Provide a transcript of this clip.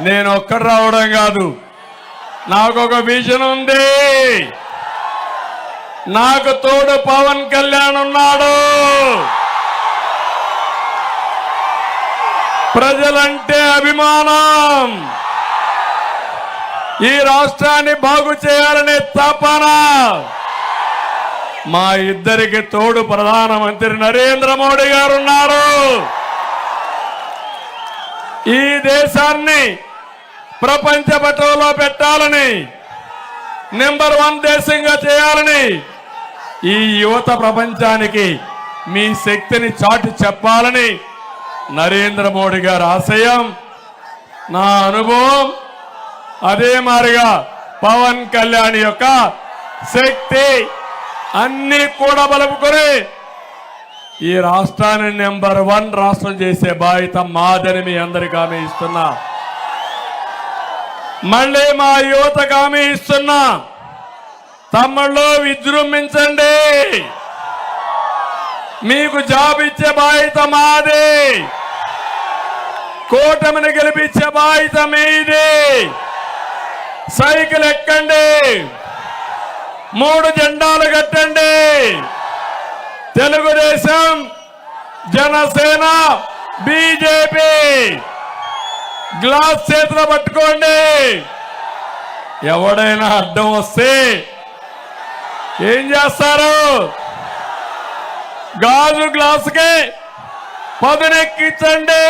నేను ఒక్కడు రావడం కాదు. నాకు ఒక విజన్ ఉంది. నాకు తోడు పవన్ కళ్యాణ్ ఉన్నాడు. ప్రజలంటే అభిమానం. ఈ రాష్ట్రాన్ని బాగు చేయాలనే తపన. మా ఇద్దరికి తోడు ప్రధానమంత్రి నరేంద్ర మోడీ గారు ఉన్నారు. ఈ దేశాన్ని ప్రపంచ పటంలో పెట్టాలని నెంబర్ వన్ దేశంగా చేయాలని ఈ యువత ప్రపంచానికి మీ శక్తిని చాటి చెప్పాలని నరేంద్ర మోడీ గారి ఆశయం. నా అనుభవం అదే మారిగా పవన్ కళ్యాణ్ యొక్క శక్తి అన్ని కూడా బలుపుకొని ఈ రాష్ట్రాన్ని నెంబర్ వన్ రాష్ట్రం చేసే బాధ్యత మాదని మీ అందరికీ ఆమె ఇస్తున్నా. మళ్ళీ మా యువతకు హామీ ఇస్తున్నా. తమ్ముళ్ళు విజృంభించండి. మీకు జాబ్ ఇచ్చే బాధ్యత మాది. కూటమిని గెలిపించే బాధ్యత మీది. సైకిల్ ఎక్కండి. మూడు జెండాలు కట్టండి. తెలుగుదేశం జనసేన బీజేపీ. గ్లాస్ చేతిలో పట్టుకోండి. ఎవడైనా అడ్డం వస్తే ఏం చేస్తారు? గాజు గ్లాసుకే పదునెక్కించండి.